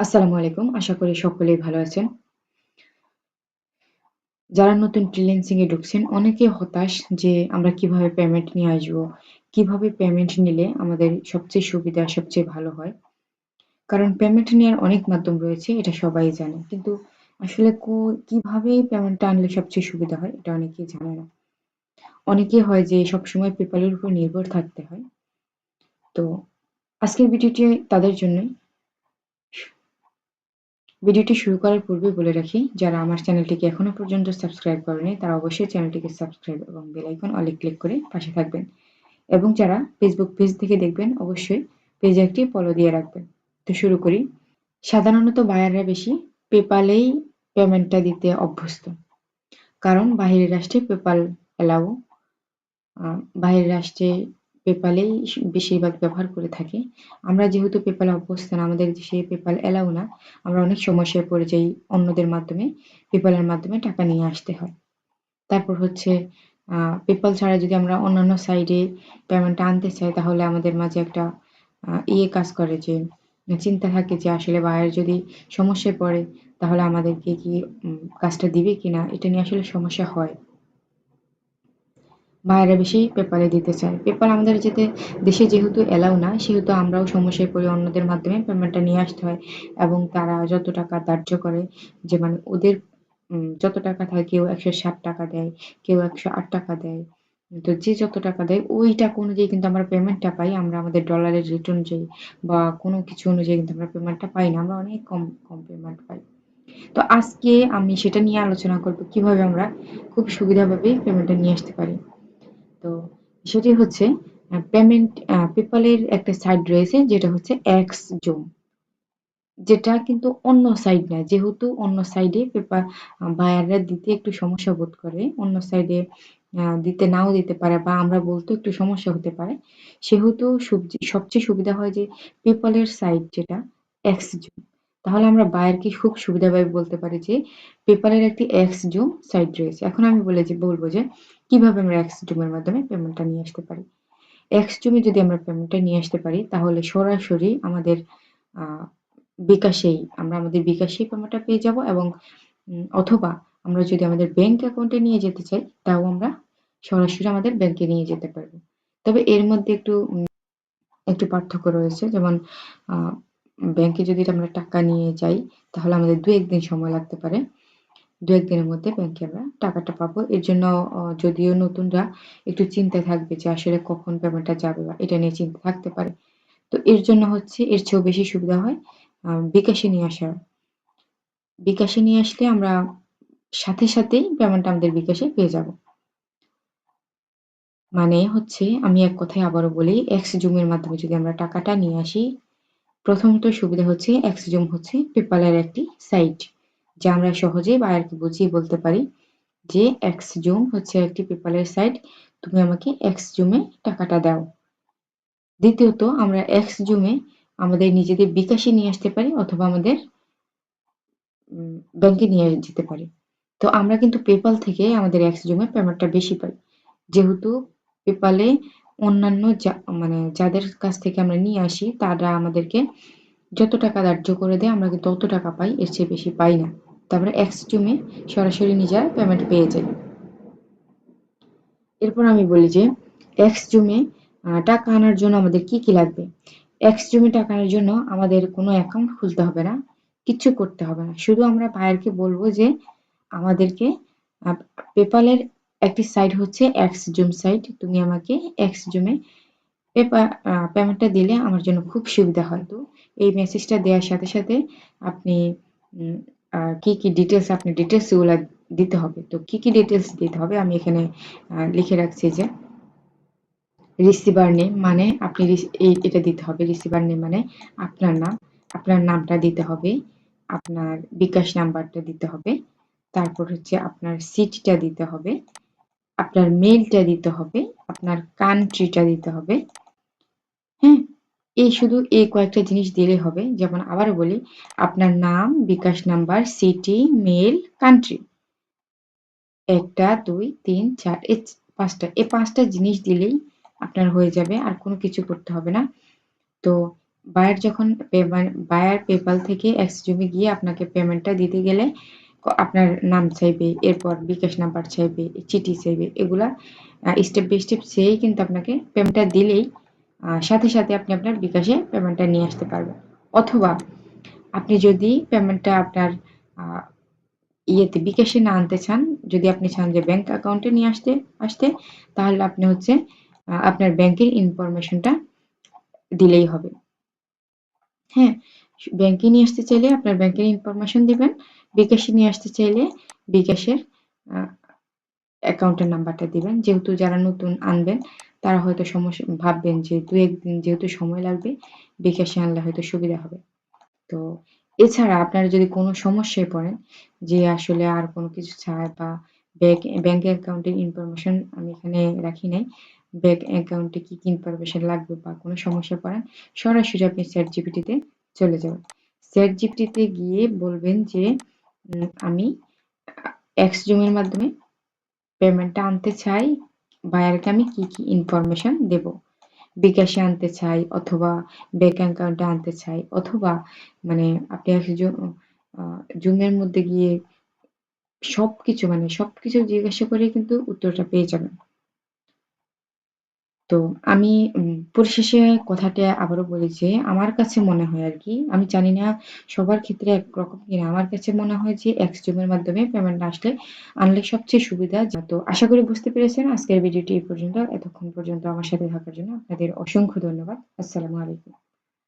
আসসালামু আলাইকুম। আশা করি সকলেই ভালো আছেন। যারা নতুন ফ্রিল্যান্সিং এ ঢুকছেন অনেকে হতাশ যে আমরা কীভাবে পেমেন্ট নিয়ে আসব? কীভাবে পেমেন্ট নিলে আমাদের সবচেয়ে সুবিধা, সবচেয়ে ভালো হয়? কারণ পেমেন্ট নেওয়ার অনেক মাধ্যম রয়েছে এটা সবাই জানে। কিন্তু আসলে কো কীভাবে পেমেন্টটা আনলে সবচেয়ে সুবিধা হয় এটা অনেকেই জানে না। অনেকেই হয় যে সবসময় এর উপর নির্ভর থাকতে হয়। তো আজকের ভিডিওটি তাদের জন্যই। ভিডিওটি শুরু করার পূর্বে বলে রাখি, যারা আমার চ্যানেলটিকে এখনও পর্যন্ত সাবস্ক্রাইব করেনি তারা অবশ্যই চ্যানেলটিকে সাবস্ক্রাইব এবং বেল আইকন অলে ক্লিক করে পাশে থাকবেন। এবং যারা ফেসবুক পেজ থেকে দেখবেন অবশ্যই পেজে একটি ফলো দিয়ে রাখবেন। তো শুরু করি। সাধারণত বায়াররা বেশি পেপালেই পেমেন্টটা দিতে অভ্যস্ত। কারণ বাহিরের রাষ্ট্রে পেপাল অ্যালাউ বাহিরের রাষ্ট্রে পেপালেই বেশিরভাগ ব্যবহার করে থাকি আমরা যেহেতু পেপালে অভ্যস্ত না, আমাদের দেশে পেপাল অ্যালাউ না। আমরা অনেক সমস্যায় পড়ে যাই অন্যদের মাধ্যমে, পেপালের মাধ্যমে টাকা নিয়ে আসতে হয়। তারপর হচ্ছে পেপাল ছাড়া যদি আমরা অন্যান্য সাইডে পেমেন্টটা আনতে চাই তাহলে আমাদের মাঝে একটা ইয়ে কাজ করে যে চিন্তা থাকে যে আসলে বায়ার যদি সমস্যায় পড়ে তাহলে আমাদেরকে কি কাজটা দিবে কিনা? এটা নিয়ে আসলে সমস্যা হয়। বায়াররা বেশি পেপারে দিতে চায়। পেপার আমাদের যেতে দেশে যেহেতু অ্যালাউ না সেহেতু আমরাও সমস্যায় পড়ি অন্যদের মাধ্যমে পেমেন্টটা নিয়ে আসতে হয় এবং তারা যত টাকা ধার্য করে যে মানে ওদের যত টাকা থাকে কেউ ৳১৬০ দেয়, কেউ ৳১০৮ দেয়। তো যে যত টাকা দেয় ওই টাকা অনুযায়ী কিন্তু আমরা পেমেন্টটা পাই। আমরা আমাদের ডলারের রেট অনুযায়ী বা কোনো কিছু অনুযায়ী কিন্তু আমরা পেমেন্টটা পাই না। আমরা অনেক কম, কম পেমেন্ট পাই। তো আজকে আমি সেটা নিয়ে আলোচনা করব কীভাবে আমরা খুব সুবিধাভাবে পেমেন্টটা নিয়ে আসতে পারি। সেটি হচ্ছে পেমেন্ট পেপালের একটা সাইট রয়েছে যেটা হচ্ছে এক্সজুম। যেটা কিন্তু অন্য সাইড না। যেহেতু অন্য সাইডে পেপার বায়াররা দিতে একটু সমস্যা বোধ করে। অন্য সাইডে দিতে নাও দিতে পারে বা আমরা বলতেও একটু সমস্যা হতে পারে। সেহেতু সবচে সবচেয়ে সুবিধা হয় যে পেপালের সাইট যেটা এক্সজুম। তাহলে আমরা বায়ারকে খুব সুবিধাভাবে বলতে পারি যে পেপালের একটি এক্স জুম সাইট রয়েছে। এখন আমি বলে যে, বলব যে, কীভাবে আমরা এক্সজুম এর মাধ্যমে পেমেন্টটা নিয়ে আসতে পারি। এক্সজুমে যদি আমরা পেমেন্টটা নিয়ে আসতে পারি, তাহলে সরাসরি আমাদের বিকাশেই আমরা আমাদের বিকাশেই পেমেন্টটা পেয়ে যাব এবং অথবা আমরা যদি আমাদের ব্যাংক অ্যাকাউন্টে নিয়ে যেতে চাই, তাও আমরা সরাসরি আমাদের ব্যাংকে নিয়ে যেতে পারব তবে এর মধ্যে একটু একটু পার্থক্য রয়েছে। যেমন ব্যাংকে যদি আমরা টাকা নিয়ে যাই তাহলে আমাদের দু একদিন সময় লাগতে পারে। দু একদিনের মধ্যে ব্যাংকে আমরা টাকাটা পাবো। এর জন্য অ যদিও নতুনরা একটু চিন্তায় থাকবে যে আসলে কখন পেমেন্টটা যাবে বা এটা নিয়ে চিন্তা থাকতে পারে। তো এর জন্য হচ্ছে এর চেয়েও বেশি সুবিধা হয় আ বিকাশে নিয়ে আসা। বিকাশে নিয়ে আসলে আমরা সাথে সাথেই পেমেন্টটা আমাদের বিকাশে পেয়ে যাব। মানে হচ্ছে আমি এক কথায় আবারও বলি এক্সজুম এর মাধ্যমে যদি আমরা টাকাটা নিয়ে আসি, প্রথমত সুবিধা হচ্ছে এক্সজুম হচ্ছে পেপালের একটি সাইট। যা আমরা সহজেই বায়ারকে বুঝিয়ে বলতে পারি যে এক্সজুম হচ্ছে একটি পেপালের সাইট। তুমি আমাকে এক্সজুমে টাকাটা দাও। দ্বিতীয়ত, আমরা এক্সজুমে আমাদের নিজেদের বিকাশে নিয়ে আসতে পারি অথবা আমাদের ব্যাংকে নিয়ে যেতে পারি। তো আমরা কিন্তু পেপাল থেকে আমাদের এক্সজুমে পেমেন্টটা বেশি পাই। যেহেতু পেপালে অন্যান্য যা মানে যাদের কাছ থেকে আমরা নিয়ে আসি তারা আমাদেরকে যত টাকা ধার্য করে দেয় আমরা কিন্তু তত টাকা পাই, এর চেয়ে বেশি পাই না। তারপরে এক্সজুমে সরাসরি নিজেরা পেমেন্ট পেয়ে যাই। এরপর আমি বলি যে এক্সজুমে আ টাকা আনার জন্য আমাদের কি, কি লাগবে? এক্সজুমে টাকা আনার জন্য আমাদের কোনো অ্যাকাউন্ট খুলতে হবে না। কিচ্ছু করতে হবে না। শুধু আমরা বায়ারকে বলব যে আমাদেরকে পেপালের একটি সাইট হচ্ছে এক্সজুম সাইট। তুমি আমাকে এক্সজুমে পেপা আ পেমেন্টটা দিলে আমার জন্য খুব সুবিধা হয়। তো এই মেসেজটা দেওয়ার সাথে, সাথে আপনি কি, কি ডিটেইলস আপনি ডিটেইলসগুলা দিতে হবে। তো কি, কি ডিটেলস দিতে হবে আমি এখানে লিখে রাখছি যে রিসিভার নেম মানে আপনি এটা দিতে হবে। রিসিভার নেম মানে আপনার নাম। আপনার নামটা দিতে হবে। আপনার বিকাশ নাম্বারটা দিতে হবে। তারপর হচ্ছে আপনার সিটটা দিতে হবে। আপনার মেলটা দিতে হবে। আপনার কান্ট্রিটা দিতে হবে। হ্যাঁ? এই শুধু এই কয়েকটা জিনিস দিলেই হবে। যেমন আবার বলি, আপনার নাম, bKash number, city, mail country. ১ টা ২, ৩, ৪ এই ৫ টা। এই ৫ টা জিনিস দিলেই আপনার হয়ে যাবে। আর কোনো কিছু করতে হবে না। তো বায়ার যখন বায়ার PayPal থেকে এক্সচেঞ্জে গিয়ে আপনাকে পেমেন্টটা দিতে গেলে আপনার নাম চাইবে, এরপর বিকাশ নাম্বার চাইবে, চিঠি চাইবে। এগুলা স্টেপ বাই স্টেপ চেয়েই কিন্তু আপনাকে পেমেন্টটা দিলেই সাথে, সাথে আপনি আপনার বিকাশে পেমেন্টটা নিয়ে আসতে পারবেন। অথবা আপনি যদি পেমেন্টটা আপনার ইয়েতে বিকাশে না আনতে চান, যদি আপনি চান যে ব্যাংক অ্যাকাউন্টে নিয়ে আসতে আসতে তাহলে আপনি হচ্ছে আপনার ব্যাংকের ইনফরমেশনটা দিলেই হবে। হ্যাঁ? ব্যাংকে নিয়ে আসতে চাইলে আপনার ব্যাংকের ইনফরমেশন দিবেন। বিকাশে নিয়ে আসতে চাইলে বিকাশের অ্যাকাউন্টের নাম্বারটা দিবেন। যেহেতু যারা নতুন আনবেন তারা হয়তো সমস্যা ভাববেন যে দু একদিন যেহেতু সময় লাগবে, বিকাশে আনলে হয়তো সুবিধা হবে। তো এছাড়া আপনারা যদি কোনো সমস্যায় পড়েন যে আসলে আর কোনো কিছু ছাড়া বা ব্যাক ব্যাংক অ্যাকাউন্টের ইনফরমেশন আমি এখানে রাখি নাই। ব্যাংক অ্যাকাউন্টে কি, কি ইনফরমেশন লাগবে বা কোনো সমস্যায় পড়েন, সরাসরি আপনি ChatGPT তে চলে যাবেন। ChatGPT তে গিয়ে বলবেন যে আমি এক্স জুমের মাধ্যমে পেমেন্টটা আনতে চাই, বায়ারকে আমি কি, কি ইনফরমেশন দেব? বিকাশে আনতে চাই অথবা ব্যাঙ্ক অ্যাকাউন্টে আনতে চাই অথবা মানে আপনি জুমের মধ্যে গিয়ে সব কিছু মানে সব কিছু জিজ্ঞাসা করে কিন্তু উত্তরটা পেয়ে যাবেন। তো আমি, উম, পরিশেষে কথাটা আবারও বলি যে, আমার কাছে মনে হয় আর কি, আমি জানি না সবার ক্ষেত্রে একরকম কিনা। আমার কাছে মনে হয় যে এক্সচেঞ্জ এর মাধ্যমে পেমেন্ট আসলে আনলে সবচেয়ে সুবিধা। যা তো আশা করি বুঝতে পেরেছেন। আজকের ভিডিওটি এই পর্যন্ত। এতক্ষণ পর্যন্ত আমার সাথে থাকার জন্য আপনাদের অসংখ্য ধন্যবাদ। আসসালামু আলাইকুম।